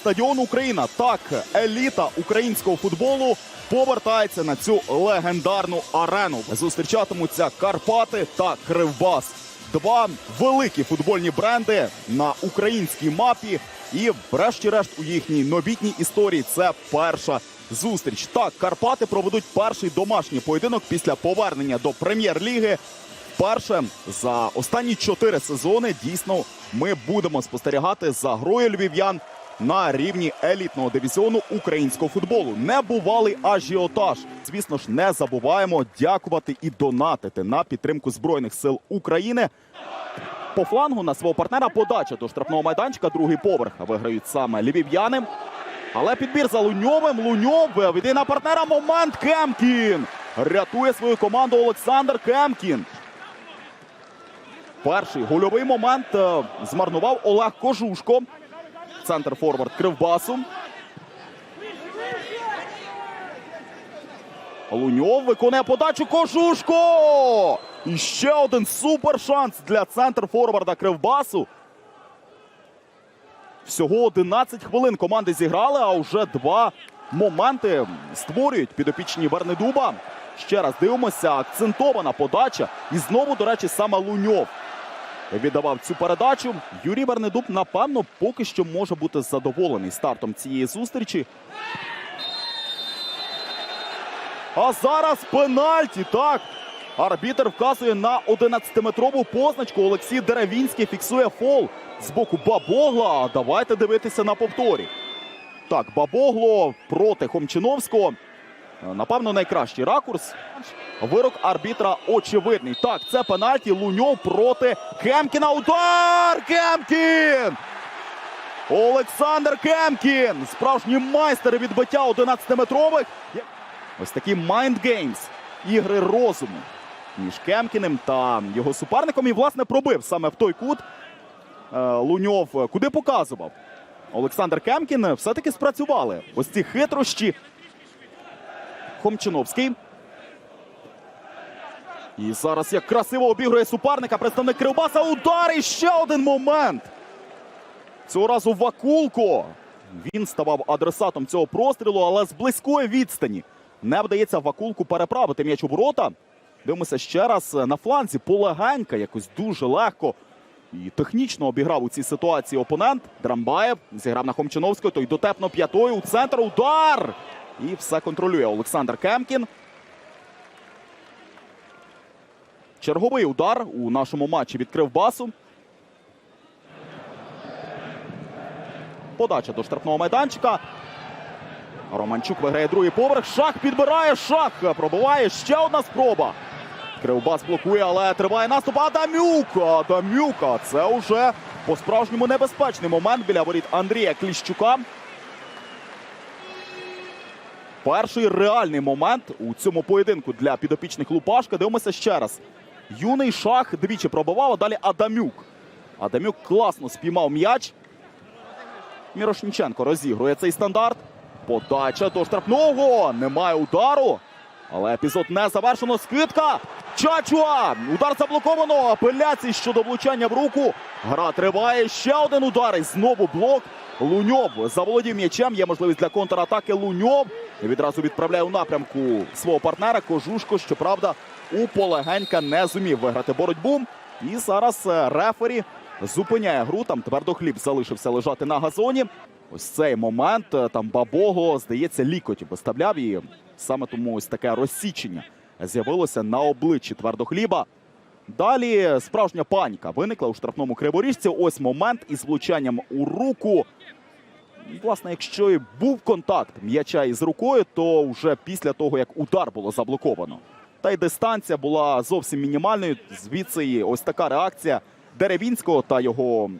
стадіон Україна. Так, еліта українського футболу повертається на цю легендарну арену. Зустрічатимуться Карпати та Кривбас. Два великі футбольні бренди на українській мапі. І, врешті-решт, у їхній новітній історії це перша зустріч. Так, Карпати проведуть перший домашній поєдинок після повернення до прем'єр-ліги. Вперше за останні чотири сезони дійсно ми будемо спостерігати за грою львів'ян на рівні елітного дивізіону українського футболу. Небувалий ажіотаж. Звісно ж, не забуваємо дякувати і донатити на підтримку збройних сил України. По флангу на свого партнера подача до штрафного майданчика. Другий поверх виграють саме львів'яни. Але підбір за Луньовим. Луньов веде на партнера момент Кемкін. Рятує свою команду Олександр Кемкін. Перший гольовий момент е, змарнував Олег Кожушко. Центр форвард Кривбасу. Луньов виконує подачу Кожушко! І ще один супер шанс для центр форварда Кривбасу. Всього 11 хвилин команди зіграли, а вже два моменти створюють підопічні Вернедуба. Ще раз дивимося, акцентована подача. І знову, до речі, саме Луньов віддавав цю передачу. Юрій Вернедуб, напевно, поки що може бути задоволений стартом цієї зустрічі. А зараз пенальті. Так. Арбітер вказує на 11-метрову позначку. Олексій Деревінський фіксує фол з боку Бабогла. Давайте дивитися на повторі. Так, Бабогло проти Хомчиновського. Напевно, найкращий ракурс. Вирок арбітра очевидний. Так, це пенальті. Луньов проти Кемкіна. Удар! Кемкін! Олександр Кемкін! Справжній майстер відбиття 11-метрових. Ось такі Games. Ігри розуму між Кемкіним та його суперником. І, власне, пробив саме в той кут. Е, Луньов куди показував. Олександр Кемкін все-таки спрацювали. Ось ці хитрощі. Хомчиновський. І зараз як красиво обігрує суперника. Представник Кривбаса. Удар і ще один момент. Цього разу Вакулко. Він ставав адресатом цього прострілу, але з близької відстані не вдається Вакулку переправити м'яч у ворота. Дивимося ще раз на фланзі. Полегенька, якось дуже легко. І технічно обіграв у цій ситуації опонент. Драмбаєв зіграв на Хомчиновського. Той дотепно п'ятою у центр. Удар! І все контролює Олександр Кемкін. Черговий удар у нашому матчі від Кривбасу. Подача до штрафного майданчика. Романчук виграє другий поверх. Шах підбирає. Шах пробиває. Ще одна спроба. Кривбас блокує, але триває наступ. Адамюк. Адамюк. Це вже по-справжньому небезпечний момент біля воріт Андрія Кліщука. Перший реальний момент у цьому поєдинку для підопічних Лупашка. Дивимося ще раз. Юний шах двічі пробивав, а далі Адамюк. Адамюк класно спіймав м'яч. Мірошніченко розігрує цей стандарт. Подача до штрафного. Немає удару. Але епізод не завершено. Скидка. Чачуа. Удар заблоковано. Апеляції щодо влучання в руку. Гра триває. Ще один удар. І знову блок. Луньов заволодів м'ячем. Є можливість для контратаки. Луньов відразу відправляє у напрямку свого партнера. Кожушко, щоправда, у полегенька не зумів виграти боротьбу. І зараз е, рефері зупиняє гру. Там твердохліб залишився лежати на газоні. Ось цей момент е, там Бабого, здається, лікоть виставляв і саме тому ось таке розсічення з'явилося на обличчі твердохліба. Далі справжня паніка виникла у штрафному криворіжці. Ось момент із влучанням у руку. Власне, якщо і був контакт м'яча із рукою, то вже після того, як удар було заблоковано. Та й дистанція була зовсім мінімальною. Звідси ось така реакція Деревінського та його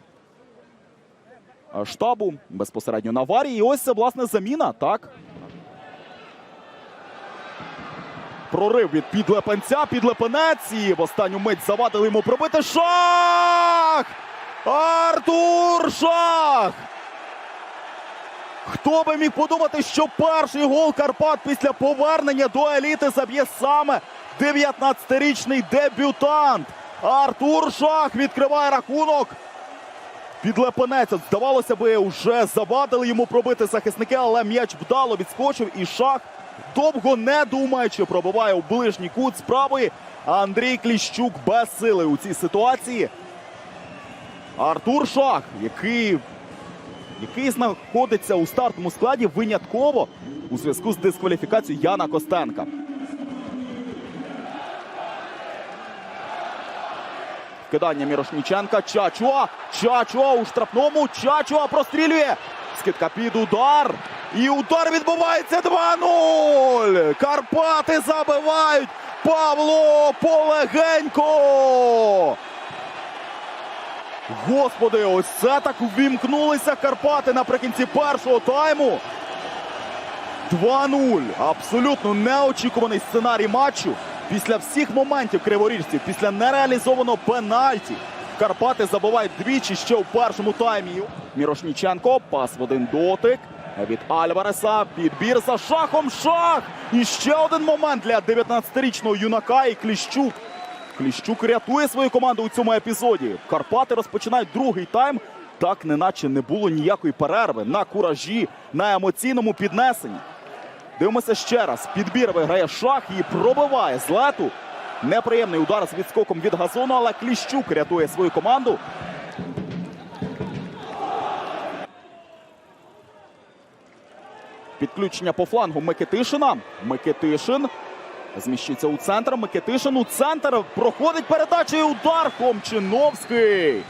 е, штабу безпосередньо на аварії. І ось це, власне, заміна, так? Прорив від підлепенця, підлепенець і в останню мить завадили йому пробити шах! Артур Шах! Хто би міг подумати, що перший гол Карпат після повернення до еліти заб'є саме 19-річний дебютант. Артур Шах відкриває рахунок. підлепенеться. Здавалося би, вже завадили йому пробити захисники, але м'яч вдало відскочив і шах, довго не думаючи, пробиває у ближній кут. А Андрій Кліщук без сили у цій ситуації. Артур Шах, який, який знаходиться у стартовому складі винятково у зв'язку з дискваліфікацією Яна Костенка. Кидання Мірошніченка. Чачуа. Чачуа у штрафному. Чачуа прострілює. Скидка під удар. І удар відбувається 2-0. Карпати забивають. Павло Полегенько. Господи, ось це так ввімкнулися Карпати наприкінці першого тайму. 2-0. Абсолютно неочікуваний сценарій матчу. Після всіх моментів криворіжців, після нереалізованого пенальті, Карпати забувають двічі ще у першому таймі. Мірошніченко, пас в один дотик. Від Альвареса підбір за шахом. Шах! І ще один момент для 19-річного юнака і Кліщук. Кліщук рятує свою команду у цьому епізоді. Карпати розпочинають другий тайм. Так, неначе не було ніякої перерви на куражі, на емоційному піднесенні. Дивимося ще раз. Підбір виграє шах і пробиває з лету. Неприємний удар з відскоком від газону, але Кліщук рятує свою команду. Підключення по флангу Микитишина. Микитишин зміщується у центр. Микитишин у центр. Проходить передача і удар Хомчиновський.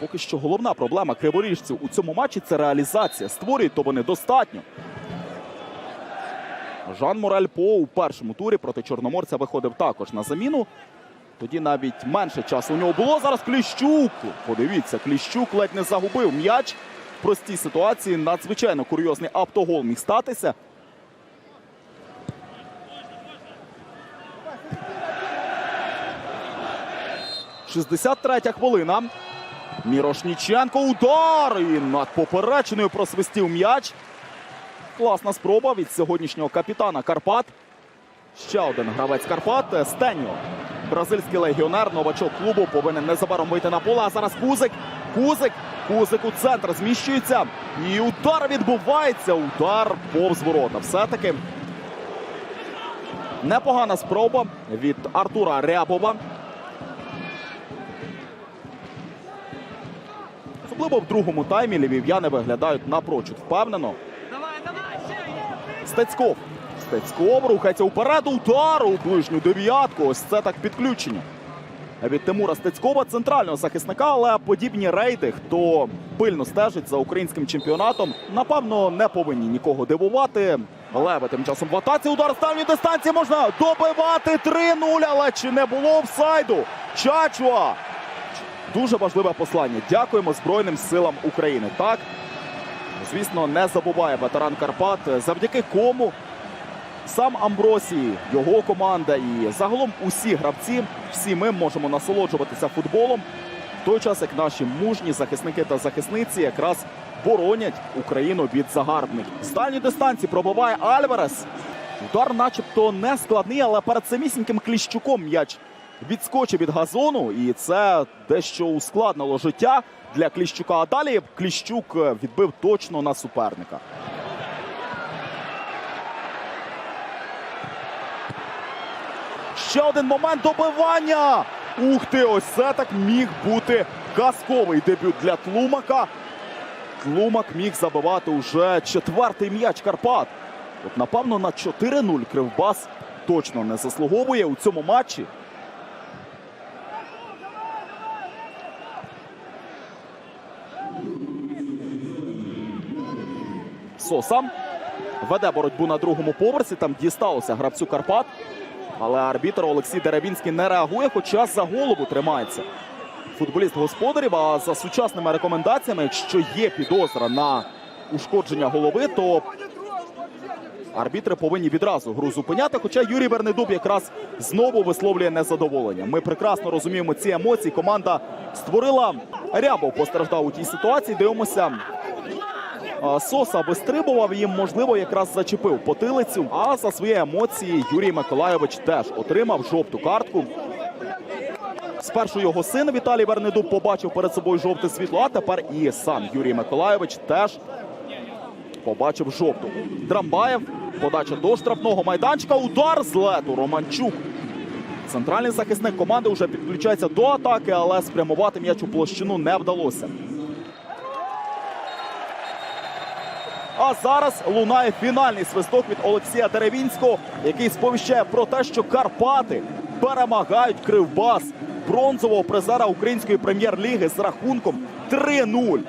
Поки що головна проблема криворіжців у цьому матчі це реалізація. Створюють то вони достатньо. Жан Морель По у першому турі проти Чорноморця виходив також на заміну. Тоді навіть менше часу у нього було. Зараз Кліщук. Подивіться, Кліщук ледь не загубив м'яч. В простій ситуації надзвичайно курйозний автогол міг статися. Шістдесят третя хвилина. Мірошніченко удар! І над попереченою просвистів м'яч. Класна спроба від сьогоднішнього капітана Карпат. Ще один гравець Карпат Стеньо. Бразильський легіонер, новачок клубу повинен незабаром вийти на поле. А зараз Кузик. Кузик. Кузик у центр зміщується. І удар відбувається. Удар повз ворота. Все-таки непогана спроба від Артура Рябова. Особливо в другому таймі львів'яни виглядають напрочуд впевнено. Стецьков. Стецьков рухається вперед. Удар у ближню дев'ятку. Ось це так підключення. Від Тимура Стецькова, центрального захисника, але подібні рейди, хто пильно стежить за українським чемпіонатом, напевно, не повинні нікого дивувати. Леве тим часом в атаці. Удар з дальньої дистанції можна добивати 3-0, але чи не було офсайду? Чачуа. Дуже важливе послання. Дякуємо Збройним силам України. Так, звісно, не забуває ветеран Карпат, завдяки кому сам Амбросій, його команда і загалом усі гравці, всі ми можемо насолоджуватися футболом. В той час, як наші мужні захисники та захисниці якраз боронять Україну від загарбників. З дальньої дистанції пробиває Альварес. Удар, начебто, не складний, але перед самісіньким Кліщуком м'яч відскочив від газону, і це дещо ускладнило життя для Кліщука. А далі Кліщук е, відбив точно на суперника. Ще один момент добивання. Ух ти, ось це так міг бути казковий дебют для Тлумака. Тлумак міг забивати уже четвертий м'яч Карпат. От, напевно, на 4-0 Кривбас точно не заслуговує у цьому матчі. Соса веде боротьбу на другому поверсі. Там дісталося гравцю Карпат. Але арбітр Олексій Деревінський не реагує, хоча за голову тримається. Футболіст господарів. А за сучасними рекомендаціями, якщо є підозра на ушкодження голови, то арбітри повинні відразу гру зупиняти. Хоча Юрій Вернедуб якраз знову висловлює незадоволення. Ми прекрасно розуміємо ці емоції. Команда створила Рябов постраждав у тій ситуації. Дивимося. Соса вистрибував їм, можливо, якраз зачепив потилицю. А за свої емоції Юрій Миколайович теж отримав жовту картку. Спершу його син Віталій Вернедуб побачив перед собою жовте світло, а тепер і сам Юрій Миколайович теж побачив жовту. Драмбаєв, подача до штрафного майданчика, удар з лету. Романчук. Центральний захисник команди вже підключається до атаки, але спрямувати м'яч у площину не вдалося. А зараз лунає фінальний свисток від Олексія Деревінського, який сповіщає про те, що Карпати перемагають Кривбас бронзового призера української прем'єр-ліги з рахунком 3-0.